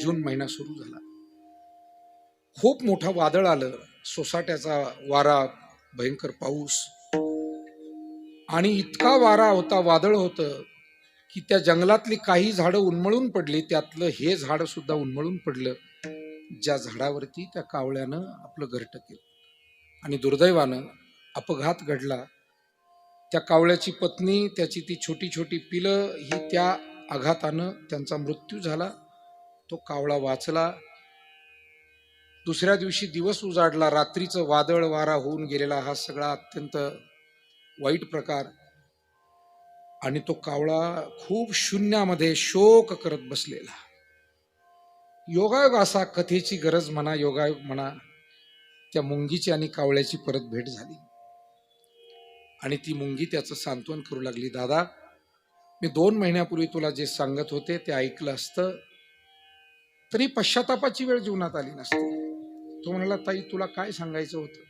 जून महिना सुरू झाला. खूप मोठं वादळ आलं. सोसाट्याचा वारा भयंकर पाऊस. आणि इतका वारा होता वादळ होतं की त्या जंगलातली काही झाडं उन्मळून पडली. त्यातलं हे झाड सुद्धा उन्मळून पडलं. ज्या झाडावरती त्या कावळ्यानं आपलं घरटं केलं. आणि दुर्दैवानं अपघात घडला. त्या कावळ्याची पत्नी त्याची ती छोटी छोटी पिलं ही त्या आघातानं त्यांचा मृत्यू झाला. तो कावळा वाचला. दुसऱ्या दिवशी दिवस उजाडला. रात्रीचं वादळ वारा होऊन गेलेला हा सगळा अत्यंत वाईट प्रकार. आणि तो कावळा खूप शून्यामध्ये शोक करत बसलेला. योगायोग असा कथेची गरज म्हणा योगायोग म्हणा त्या मुंगीची आणि कावळ्याची परत भेट झाली. आणि ती मुंगी त्याचं सांत्वन करू लागली. दादा मी दोन महिन्यापूर्वी तुला जे सांगत होते ते ऐकलं असतं. तरी पश्चातापाची वेळ जीवनात आली नसते. तो म्हणाला ताई तुला काय सांगायचं होतं?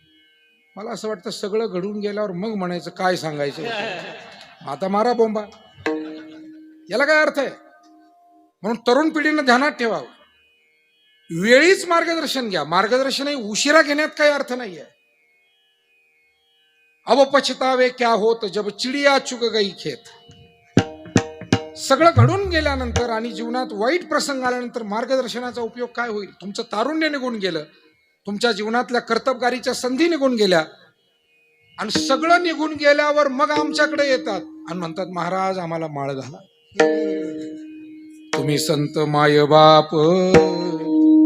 मला असं वाटतं सगळं घडून गेल्यावर मग म्हणायचं काय सांगायचं होतं? आता मारा बोंबा. याला काय अर्थ आहे? म्हणून तरुण पिढीनं ध्यानात ठेवावं. वेळीच मार्गदर्शन घ्या. मार्गदर्शन हे उशिरा घेण्यात काही अर्थ नाहीये. अब पछतावे क्या होत जब चिडिया चुक गई खेत. सगळं घडून गेल्यानंतर आणि जीवनात वाईट प्रसंग आल्यानंतर मार्गदर्शनाचा उपयोग काय होईल? तुमचं तारुण्य निघून गेलं. तुमच्या जीवनातल्या कर्तबगारीच्या संधी निघून गेल्या. आणि सगळं निघून गेल्यावर मग आमच्याकडे येतात. आणि म्हणतात महाराज आम्हाला माळ घाला. तुम्ही संत माय बाप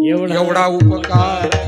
एवढा एवढा उपकार.